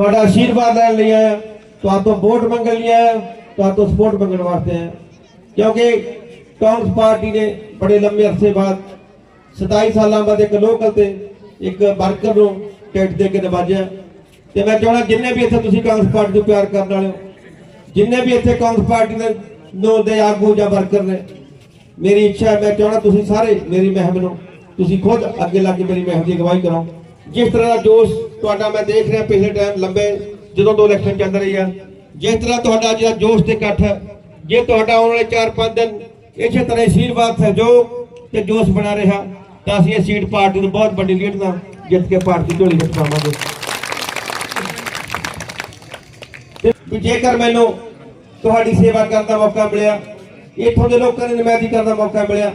ਤੁਹਾਡਾ ਆਸ਼ੀਰਵਾਦ ਲੈਣ ਲਈ ਆਇਆ। ਤੁਹਾਡੇ ਤੋਂ ਵੋਟ ਮੰਗਣ ਲਈ ਆਇਆ। ਤੁਹਾਡੇ ਤੋਂ ਸਪੋਰਟ ਮੰਗਣ ਵਾਸਤੇ ਆਇਆ। ਕਿਉਂਕਿ ਕਾਂਗਰਸ ਪਾਰਟੀ ਨੇ ਬੜੇ ਲੰਮੇ ਅਰਸੇ ਬਾਅਦ 27 ਸਾਲਾਂ ਬਾਅਦ ਇੱਕ ਲੋਕਲ ਤੇ ਇੱਕ ਵਰਕਰ ਨੂੰ ਟਿਕਟ ਦੇ ਕੇ ਨਵਾਜਿਆ ਤੇ ਮੈਂ ਚਾਹਣਾ ਜਿੰਨੇ ਵੀ ਇੱਥੇ ਤੁਸੀਂ ਕਾਂਗਰਸ ਪਾਰਟੀ ਨੂੰ ਪਿਆਰ ਕਰਨ ਵਾਲੇ ਹੋ, ਜਿੰਨੇ ਵੀ ਇੱਥੇ ਕਾਂਗਰਸ ਪਾਰਟੀ ਦੇ ਨੂੰ ਦੇ ਆਗੂ ਜਾਂ ਵਰਕਰ ਨੇ, ਮੇਰੀ ਇੱਛਾ ਮੈਂ ਚਾਹਣਾ ਤੁਸੀਂ ਸਾਰੇ ਮੇਰੀ ਮਹਿਮ ਨੂੰ ਤੁਸੀਂ ਖੁਦ ਅੱਗੇ ਲੱਗ ਕੇ ਮੇਰੀ ਮਹਿਮ ਦੀ ਅਗਵਾਈ ਕਰੋ। ਜਿਸ ਤਰ੍ਹਾਂ ਦਾ ਜੋਸ਼ ਤੁਹਾਡਾ ਮੈਂ ਦੇਖ ਰਿਹਾ ਪਿਛਲੇ ਟਾਈਮ ਲੰਬੇ, ਜਦੋਂ ਤੋਂ ਇਲੈਕਸ਼ਨ ਚੱਲ ਰਹੀ ਆ, ਜਿਸ ਤਰ੍ਹਾਂ ਤੁਹਾਡਾ ਜਿਹੜਾ ਜੋਸ਼ ਤੇ ਇਕੱਠ ਹੈ ਜੇ ਤੁਹਾਡਾ ਆਉਣ ਵਾਲੇ 4-5 ਦਿਨ ਇਸੇ ਤਰ੍ਹਾਂ ਹੀ ਆਸ਼ੀਰਵਾਦ ਸਹਿਯੋਗ ਤੇ ਜੋਸ਼ ਬਣਾ ਰਿਹਾ, ਤਾਂ ਅਸੀਂ ਇਹ ਸੀਟ ਪਾਰਟੀ ਨੂੰ ਬਹੁਤ ਵੱਡੀ ਲੀਡ ਨਾਲ ਜਿੱਤ ਕੇ ਪਾਰਟੀ ਝੋਲੀ ਵਿੱਚ ਪਾਵਾਂਗੇ। ਵੀ ਜੇਕਰ ਮੈਨੂੰ ਤੁਹਾਡੀ ਸੇਵਾ ਕਰਨ ਦਾ ਮੌਕਾ ਮਿਲਿਆ, ਇੱਥੋਂ ਦੇ ਲੋਕਾਂ ਦੀ ਨੁਮਾਇੰਦਗੀ ਕਰਨ ਦਾ ਮੌਕਾ ਮਿਲਿਆ,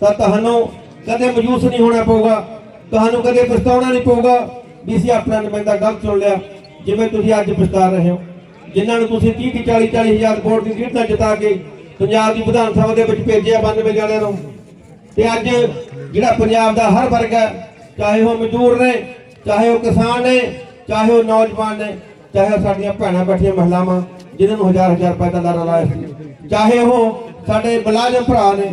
ਤਾਂ ਤੁਹਾਨੂੰ ਕਦੇ ਮਜੂਸ ਨਹੀਂ ਹੋਣਾ ਪਊਗਾ। ਤੁਹਾਨੂੰ ਕਦੇ ਪਛਤਾਉਣਾ ਨਹੀਂ ਪਊਗਾ ਵੀ ਅਸੀਂ ਆਪਣਾ ਨੁਮਾਇੰਦਾ ਗਲਤ ਚੁਣ ਲਿਆ, ਜਿਵੇਂ ਤੁਸੀਂ ਅੱਜ ਪਛਤਾ ਰਹੇ ਹੋ। ਜਿਨ੍ਹਾਂ ਨੂੰ ਤੁਸੀਂ 30 ਦੀ 40 40 ਹਜ਼ਾਰ ਵੋਟ ਦੀ ਲੀਡ ਜਿਤਾ ਕੇ ਪੰਜਾਬ ਦੀ ਵਿਧਾਨ ਸਭਾ ਦੇ ਵਿੱਚ ਭੇਜਿਆ 92 ਜਾਣਿਆਂ ਨੂੰ। ਤੇ ਅੱਜ ਜਿਹੜਾ ਪੰਜਾਬ ਦਾ ਹਰ ਵਰਗ ਹੈ, ਚਾਹੇ ਉਹ ਮਜ਼ਦੂਰ ਨੇ, ਚਾਹੇ ਉਹ ਕਿਸਾਨ ਨੇ, ਚਾਹੇ ਉਹ ਨੌਜਵਾਨ ਨੇ, ਚਾਹੇ ਉਹ ਸਾਡੀਆਂ ਭੈਣਾਂ ਬੈਠੀਆਂ ਮਹਿਲਾਵਾਂ, ਜਿਨ੍ਹਾਂ ਨੂੰ ਹਜ਼ਾਰ ਹਜ਼ਾਰ ਰੁਪਏ ਦਾ ਲਾਰਾ ਲਾਇਆ ਸੀ। ਚਾਹੇ ਉਹ ਸਾਡੇ ਮੁਲਾਜ਼ਮ ਭਰਾ ਨੇ,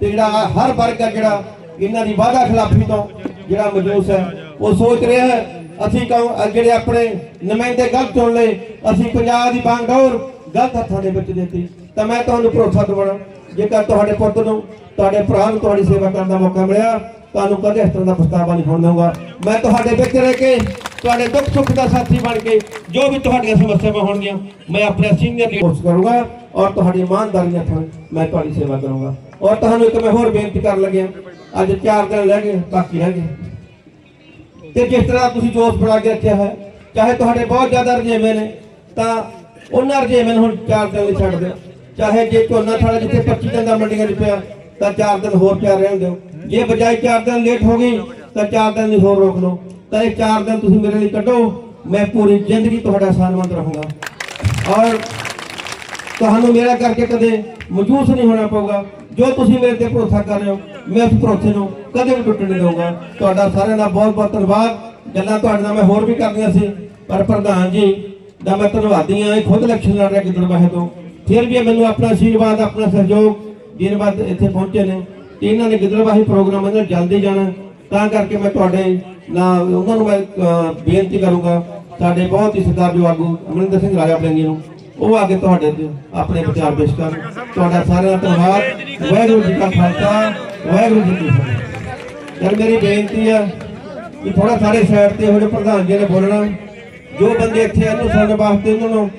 ਤੇ ਜਿਹੜਾ ਹਰ ਵਰਗ ਹੈ ਜਿਹੜਾ ਇਹਨਾਂ ਦੀ ਵਾਅਦਾ ਖਿਲਾਫੀ ਤੋਂ ਜਿਹੜਾ ਮਜੂਸ ਹੈ, ਉਹ ਸੋਚ ਰਿਹਾ ਹੈ, ਅਸੀਂ ਕਹੋ ਜਿਹੜੇ ਆਪਣੇ ਨੁਮਾਇੰਦੇ ਗਲਤ ਚੁਣ ਲਏ, ਅਸੀਂ ਪੰਜਾਬ ਦੀ ਬਾਗਡੋਰ ਗਲਤ ਹੱਥਾਂ ਦੇ ਵਿੱਚ ਦਿੱਤੀ, ਤਾਂ ਮੈਂ ਤੁਹਾਨੂੰ ਭਰੋਸਾ ਦਿਵਾਉਣਾ, ਜੇਕਰ ਤੁਹਾਡੇ ਪੁੱਤ ਨੂੰ, ਤੁਹਾਡੇ ਭਰਾ ਨੂੰ ਤੁਹਾਡੀ ਸੇਵਾ ਕਰਨ ਦਾ ਮੌਕਾ ਮਿਲਿਆ, ਤੁਹਾਨੂੰ ਕਦੇ ਇਸ ਤਰ੍ਹਾਂ ਦਾ ਪਛਤਾਵਾ ਨਹੀਂ ਹੋਣ ਦਊਗਾ। ਮੈਂ ਤੁਹਾਡੇ ਵਿੱਚ ਰਹਿ ਕੇ, ਤੁਹਾਡੇ ਦੁੱਖ ਸੁੱਖ ਦਾ ਸਾਥੀ ਬਣ ਕੇ, ਜੋ ਵੀ ਤੁਹਾਡੀਆਂ ਸਮੱਸਿਆਵਾਂ ਹੋਣਗੀਆਂ, ਮੈਂ ਆਪਣੇ ਸੀਨੀਅਰ ਲੀਡਰ ਕੋਰਸ ਕਰੂੰਗਾ ਔਰ ਤੁਹਾਡੀ ਇਮਾਨਦਾਰੀ ਨਾਲ ਮੈਂ ਤੁਹਾਡੀ ਸੇਵਾ ਕਰੂੰਗਾ। ਔਰ ਤੁਹਾਨੂੰ ਇੱਕ ਮੈਂ ਹੋਰ ਬੇਨਤੀ ਕਰਨ ਲੱਗਿਆ ਅੱਜ ਚਾਰ ਦਿਨ ਰਹਿ ਗਏ, ਬਾਕੀ ਰਹਿ ਗਏ। ਤੇ ਜਿਸ ਤਰ੍ਹਾਂ ਤੁਸੀਂ ਜੋਸ਼ ਬਣਾ ਕੇ ਰੱਖਿਆ ਹੈ ਚਾਹੇ ਤੁਹਾਡੇ ਬਹੁਤ ਜ਼ਿਆਦਾ ਰਜੇਵੇਂ ਨੇ, ਤਾਂ ਉਹਨਾਂ ਰਜੇਵੇਂ ਹੁਣ 4 ਦਿਨ ਲਈ ਛੱਡ ਦਿਓ। ਚਾਹੇ ਜੇ ਝੋਨਾ ਤੁਹਾਡਾ ਜਿੱਥੇ 25 ਦਿਨ ਦਾ ਮੰਡੀਆਂ 'ਚ ਤਾਂ ਚਾਰ ਦਿਨ ਹੋਰ ਪਿਆ ਰਹਿਣ ਦਿਓ। ਜੇ ਬਜਾਏ ਚਾਰ ਦਿਨ ਲੇਟ ਹੋ ਗਈ, ਤਾਂ ਚਾਰ ਦਿਨ ਦੀ ਹੋਰ ਰੋਕ ਲਓ। ਤਾਂ ਇਹ ਚਾਰ ਦਿਨ ਤੁਸੀਂ ਮੇਰੇ ਲਈ ਕੱਢੋ, ਮੈਂ ਪੂਰੀ ਜ਼ਿੰਦਗੀ ਤੁਹਾਡਾ ਸਾਨਵੰਦ ਰਹੂੰਗਾ ਔਰ ਤੁਹਾਨੂੰ ਮੇਰਾ ਕਰਕੇ ਕਦੇ ਮਜੂਸ ਨਹੀਂ ਹੋਣਾ ਪਊਗਾ। ਜੋ ਤੁਸੀਂ ਮੇਰੇ ਤੇ ਭਰੋਸਾ ਕਰ ਰਹੇ ਹੋ, ਮੈਂ ਉਸ ਭਰੋਸੇ ਨੂੰ ਕਦੇ ਵੀ ਟੁੱਟਣ ਨਹੀਂ ਦਊਂਗਾ। ਤੁਹਾਡਾ ਸਾਰਿਆਂ ਦਾ ਬਹੁਤ ਬਹੁਤ ਧੰਨਵਾਦ। ਗੱਲਾਂ ਤੁਹਾਡੇ ਨਾਲ ਮੈਂ ਹੋਰ ਵੀ ਕਰਨੀਆਂ ਸੀ, ਪਰ ਪ੍ਰਧਾਨ ਜੀ ਦਾ ਮੈਂ ਧੰਨਵਾਦੀ ਹਾਂ, ਇਹ ਖੁਦ ਇਲੈਕਸ਼ਨ ਲੜ ਰਿਹਾ ਗਿੱਦੜਬਾਹੇ ਤੋਂ। ਫਿਰ ਵੀ ਮੈਨੂੰ ਆਪਣਾ ਆਸ਼ੀਰਵਾਦ ਆਪਣਾ ਸਹਿਯੋਗ ਦੇਣ ਬਾਅਦ ਇੱਥੇ ਪਹੁੰਚੇ ਨੇ ਤੇ ਇਹਨਾਂ ਨੇ ਗਿੱਦੜਬਾਹੀ ਪ੍ਰੋਗਰਾਮ ਇਹਨਾਂ ਜਲਦੀ ਜਾਣਾ। ਤਾਂ ਕਰਕੇ ਮੈਂ ਤੁਹਾਡੇ ਨਾਲ ਉਹਨਾਂ ਨੂੰ ਮੈਂ ਬੇਨਤੀ ਕਰੂੰਗਾ, ਸਾਡੇ ਬਹੁਤ ਹੀ ਸਤਿਕਾਰਯੋਗ ਆਗੂ ਅਮਰਿੰਦਰ ਸਿੰਘ ਰਾਜਾ ਪਲੰਗੀ ਨੂੰ। ਉਹ ਆ ਕੇ ਤੁਹਾਡੇ ਤੇ ਆਪਣੇ ਵਿਚਾਰ ਪੇਸ਼ ਕਰਨ ਤੁਹਾਡਾ ਸਾਰਿਆਂ ਦਾ ਧੰਨਵਾਦ। ਵਾਹਿਗੁਰੂ ਜੀ ਕਾ ਖਾਲਸਾ, ਵਾਹਿਗੁਰੂ ਜੀ ਕੀ ਫਤਿਹ। ਯਾਰ, ਮੇਰੀ ਬੇਨਤੀ ਆ ਕਿ ਥੋੜਾ ਸਾਰੇ ਸਾਈਡ ਤੇ ਇਹੋ ਜਿਹੇ ਪ੍ਰਧਾਨ ਜੀ ਨੇ ਬੋਲਣਾ, ਜੋ ਬੰਦੇ ਇੱਥੇ ਇਹਨੂੰ ਸੁਣਨ ਵਾਸਤੇ ਉਹਨਾਂ ਨੂੰ